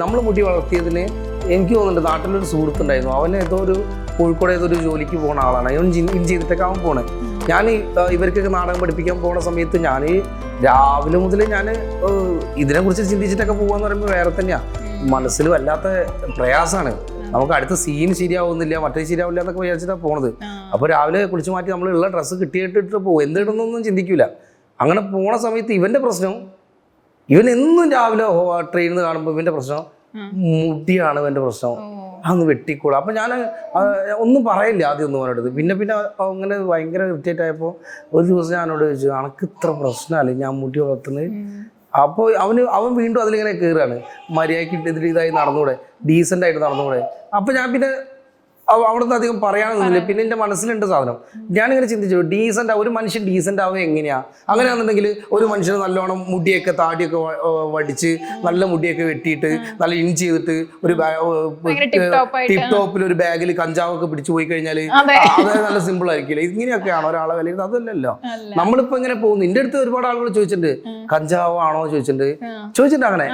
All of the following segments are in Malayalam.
നമ്മൾ മുടി വളർത്തിയതിന് എനിക്ക് തോന്നുന്നുണ്ട് നാട്ടിലൊരു സുഹൃത്തുണ്ടായിരുന്നു. അവൻ ഏതോ ഒരു കോഴിക്കോട് ഏതോ ഒരു ജോലിക്ക് പോണ ആളാണ്. അവൻ ചെയ്തിട്ടൊക്കെ അവൻ പോണേ. ഞാൻ ഇവർക്കൊക്കെ നാടകം പഠിപ്പിക്കാൻ പോണ സമയത്ത് ഞാൻ രാവിലെ മുതൽ ഞാൻ ഇതിനെക്കുറിച്ച് ചിന്തിച്ചിട്ടൊക്കെ പോകാന്ന് പറയുമ്പോൾ വേറെ തന്നെയാണ് മനസ്സിൽ വല്ലാത്ത പ്രയാസമാണ് നമുക്ക് അടുത്ത സീൻ ശരിയാവുന്നില്ല മറ്റേ ശരിയാവില്ല എന്നൊക്കെ വിചാരിച്ചിട്ടാണ് പോണത്. അപ്പോൾ രാവിലെ കുളിച്ച് മാറ്റി നമ്മൾ ഉള്ള ഡ്രസ്സ് കിട്ടിയിട്ടിട്ട് പോകും എന്തിടുന്നൊന്നും ചിന്തിക്കില്ല അങ്ങനെ പോണ സമയത്ത് ഇവന്റെ പ്രശ്നം ഇവൻ എന്നും രാവിലെ ട്രെയിനിൽ നിന്ന് കാണുമ്പോൾ ഇവന്റെ പ്രശ്നം മുടിയാണ് ഇവന്റെ പ്രശ്നം. അതൊന്ന് വെട്ടിക്കൂടാ അപ്പം ഞാൻ ഒന്നും പറയില്ല ആദ്യം ഒന്നും അവനോട്. പിന്നെ പിന്നെ അങ്ങനെ ഭയങ്കര ഇറിറ്റേറ്റ് ആയപ്പോൾ ഒരു ദിവസം ഞാനോട് ചോദിച്ചു അനക്ക് ഇത്ര പ്രശ്നമല്ലേ ഞാൻ മുടി വളർത്തുന്നത്? അപ്പോൾ അവന് അവൻ വീണ്ടും അതിലിങ്ങനെ കയറുകയാണ് മര്യാദയ്ക്ക് ഇതിൽ ഇതായി നടന്നുകൂടെ ഡീസന്റ് ആയിട്ട് നടന്നുകൂടെ അപ്പോൾ ഞാൻ പിന്നെ അവിടുന്ന് അധികം പറയാനൊന്നുമില്ല. പിന്നെ എന്റെ മനസ്സിലുണ്ട് സാധനം. ഞാനിങ്ങനെ ചിന്തിച്ചു ഡീസന്റ് ഒരു മനുഷ്യൻ ഡീസന്റ് ആവുക എങ്ങനെയാ? അങ്ങനെയാണെന്നുണ്ടെങ്കിൽ ഒരു മനുഷ്യന് നല്ലോണം മുടിയൊക്കെ താടിയൊക്കെ വടിച്ച് നല്ല മുടിയൊക്കെ വെട്ടിയിട്ട് നല്ല ഇൻ ചെയ്തിട്ട് ഒരു. ടിപ് ടോപ്പിൽ ഒരു ബാഗിൽ കഞ്ചാവൊക്കെ പിടിച്ചു പോയി കഴിഞ്ഞാൽ അതെ. അത് നല്ല സിമ്പിൾ ആയിരിക്കില്ല? ഇങ്ങനെയൊക്കെയാണ് ഒരാളെ വിലയിരുന്നത് അതല്ലല്ലോ. നമ്മളിപ്പോ ഇങ്ങനെ പോകുന്നു. എന്റെ അടുത്ത് ഒരുപാട് ആളുകൾ ചോദിച്ചിട്ടുണ്ട് കഞ്ചാവ് ആണോ ചോദിച്ചിട്ടുണ്ട്. ചോദിച്ചിട്ടുണ്ട് അങ്ങനെ.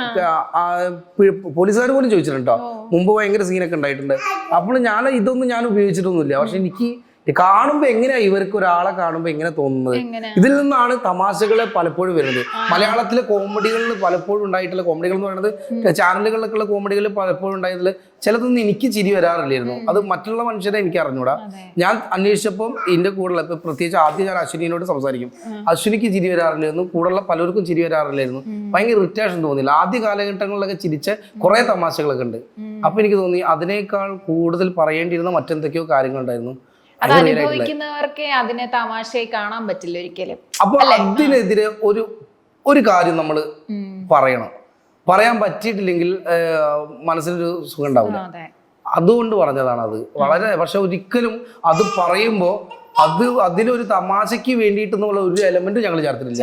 പോലീസുകാർ പോലും ചോദിച്ചിട്ടുണ്ടോ മുമ്പ് ഭയങ്കര സീനൊക്കെ ഉണ്ടായിട്ടുണ്ട്. അപ്പോൾ ഞാൻ ഇതൊന്നും ഞാൻ ഉപയോഗിച്ചിട്ടൊന്നുമില്ല. പക്ഷെ എനിക്ക് കാണുമ്പോ എങ്ങനെയാ ഇവർക്ക് ഒരാളെ കാണുമ്പോ എങ്ങനെ തോന്നുന്നത്? ഇതിൽ നിന്നാണ് തമാശകളെ പലപ്പോഴും വരുന്നത്. മലയാളത്തിലെ കോമഡികളിൽ പലപ്പോഴും ഉണ്ടായിട്ടുള്ള കോമഡികൾ എന്ന് പറയുന്നത് ചാനലുകളിലൊക്കെയുള്ള കോമഡികൾ പലപ്പോഴും ഉണ്ടായതിൽ ചിലതൊന്നും എനിക്ക് ചിരി വരാറില്ലായിരുന്നു. അത് മറ്റുള്ള മനുഷ്യരെ എനിക്ക് അറിഞ്ഞൂടാ. ഞാൻ അന്വേഷിച്ചപ്പോൾ എന്റെ കൂടെയുള്ള ഇപ്പൊ പ്രത്യേകിച്ച് ആദ്യം ഞാൻ അശ്വിനിയോട് സംസാരിക്കും. അശ്വിനിക്ക് ചിരി വരാറില്ലായിരുന്നു. കൂടെയുള്ള പലർക്കും ചിരി വരാറില്ലായിരുന്നു. ഭയങ്കര ഇറിറ്റേഷൻ തോന്നില്ല ആദ്യ കാലഘട്ടങ്ങളിലൊക്കെ ചിരിച്ച കുറെ തമാശകളൊക്കെ ഉണ്ട്. അപ്പൊ എനിക്ക് തോന്നി അതിനേക്കാൾ കൂടുതൽ പറയേണ്ടിയിരുന്ന മറ്റെന്തൊക്കെയോ കാര്യങ്ങളുണ്ടായിരുന്നു അത് അനുഭവിക്കുന്നവർക്ക് അതിനെ തമാശയായി കാണാൻ പറ്റില്ല ഒരിക്കലും. അപ്പൊ അതിനെതിരെ ഒരു ഒരു കാര്യം നമ്മൾ പറയണം. പറയാൻ പറ്റിയിട്ടില്ലെങ്കിൽ മനസ്സിലൊരു മനസ്സിനൊരു സുഖം ഉണ്ടാവില്ല. അതെ. അതുകൊണ്ട് പറഞ്ഞതാണ് അത്. വളരെ പക്ഷെ ഒരിക്കലും അത് പറയുമ്പോൾ അത് അതിലൊരു തമാശയ്ക്ക് വേണ്ടിയിട്ട് എന്നുള്ള ഒരു എലമെന്റ് ഞങ്ങൾ ചേർത്തിട്ടില്ല.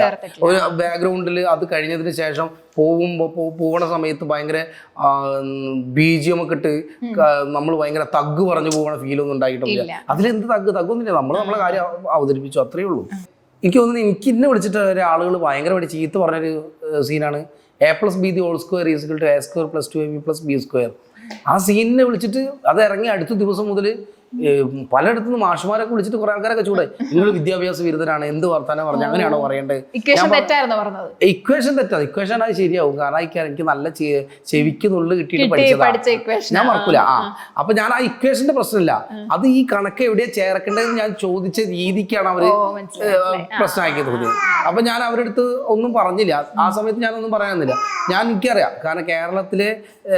ഒരു ബാക്ക്ഗ്രൗണ്ടിൽ അത് കഴിഞ്ഞതിന് ശേഷം പോകുമ്പോൾ പോകണ സമയത്ത് ഭയങ്കര ബി ജി എം ഒക്കെ ഇട്ട് നമ്മൾ ഭയങ്കര തഗ് പറഞ്ഞു പോകുന്ന ഫീലൊന്നും ഉണ്ടായിട്ടില്ല. അതിലെന്ത് തഗ്? തഗ്ഗൊന്നുമില്ല നമ്മൾ നമ്മളെ കാര്യം അവ- അവതരിപ്പിച്ചു. അത്രയേ ഉള്ളൂ. എനിക്ക് തോന്നുന്നു എനിക്ക് ഇന്നെ വിളിച്ചിട്ട് ഒരാളുകൾ ഭയങ്കര ഭയങ്കരമായിട്ട് ചീത്ത പറഞ്ഞൊരു സീനാണ് A plus B the whole square is equal to A square plus two A B plus B square ആ സീനിനെ വിളിച്ചിട്ട് അത് ഇറങ്ങി അടുത്ത ദിവസം മുതൽ പലയിടത്തു നിന്ന് മാഷുമാരൊക്കെ വിളിച്ചിട്ട് കുറെ ആൾക്കാരൊക്കെ ചൂടെ. നിങ്ങൾ വിദ്യാഭ്യാസ വിരുദ്ധരാണ് എന്ത് വർത്താനം പറഞ്ഞു? അങ്ങനെയാണോ പറയേണ്ടത് ഇക്വേഷൻ തെറ്റാ. ഇക്വേഷൻ അത് ശരിയാവും. കാരണം എനിക്ക് നല്ല ചെവിക്ക് നുള്ളു കിട്ടിയിട്ട് പഠിച്ചത്. ഞാൻ മറക്കൂല. ആ അപ്പൊ ഞാൻ ആ ഇക്വേഷന്റെ പ്രശ്നമില്ല. അത് ഈ കണക്ക് എവിടെയാ ചേർക്കേണ്ടതെന്ന് ഞാൻ ചോദിച്ച രീതിക്കാണ് അവർ. പ്രശ്നമാക്കി തോന്നിയത് അപ്പൊ ഞാൻ അവരുടെ അടുത്ത് ഒന്നും പറഞ്ഞില്ല. ആ സമയത്ത് ഞാനൊന്നും പറയാനൊന്നില്ല ഞാൻ എനിക്കറിയാം. കാരണം കേരളത്തിലെ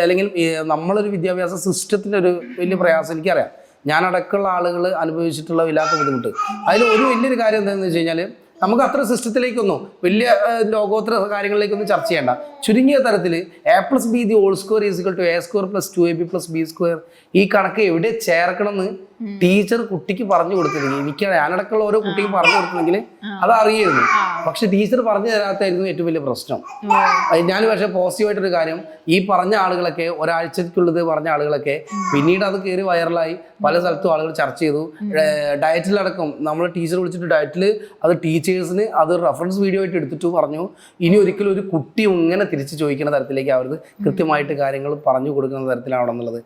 അല്ലെങ്കിൽ നമ്മളൊരു വിദ്യാഭ്യാസ സിസ്റ്റത്തിന്റെ ഒരു വലിയ പ്രയാസം എനിക്കറിയാം. ഞാൻ അടക്കമുള്ള ആളുകൾ അനുഭവിച്ചിട്ടുള്ള വല്ലാത്ത ബുദ്ധിമുട്ട്. അതിൽ ഒരു വലിയൊരു കാര്യം എന്താണെന്ന് വെച്ച് കഴിഞ്ഞാൽ നമുക്ക് അത്ര സിസ്റ്റത്തിലേക്കൊന്നും വലിയ ലോകോത്തര കാര്യങ്ങളിലേക്കൊന്നും ചർച്ച ചെയ്യേണ്ട. ചുരുങ്ങിയ തരത്തിൽ A plus B the whole square is equal to A square plus two A B plus B square ഈ കണക്ക് എവിടെ ചേർക്കണമെന്ന് ടീച്ചർ കുട്ടിക്ക് പറഞ്ഞു കൊടുത്തില്ലെങ്കിൽ എനിക്ക് ഞാനടക്കമുള്ള ഓരോ കുട്ടിക്ക് പറഞ്ഞു കൊടുത്തില്ലെങ്കിൽ അത് അറിയായിരുന്നു പക്ഷെ ടീച്ചർ പറഞ്ഞു തരാത്തായിരുന്നു ഏറ്റവും വലിയ പ്രശ്നം. ഞാൻ പക്ഷെ പോസിറ്റീവായിട്ടൊരു കാര്യം ഈ പറഞ്ഞ ആളുകളൊക്കെ ഒരാഴ്ചക്കുള്ളത് പറഞ്ഞ ആളുകളൊക്കെ പിന്നീട് അത് കയറി വൈറലായി. പല സ്ഥലത്തും ആളുകൾ ചർച്ച ചെയ്തു. ഡയറ്റിലടക്കം നമ്മൾ ടീച്ചർ വിളിച്ചിട്ട് ഡയറ്റിൽ അത് ടീച്ചേഴ്സിന് അത് റെഫറൻസ് വീഡിയോ ആയിട്ട് എടുത്തിട്ട് പറഞ്ഞു. ഇനി ഒരിക്കലും ഒരു കുട്ടി ഇങ്ങനെ തിരിച്ച് ചോദിക്കുന്ന തരത്തിലേക്ക് അവർക്ക് കൃത്യമായിട്ട് കാര്യങ്ങൾ പറഞ്ഞു കൊടുക്കുന്ന തരത്തിലാണെന്നുള്ളത്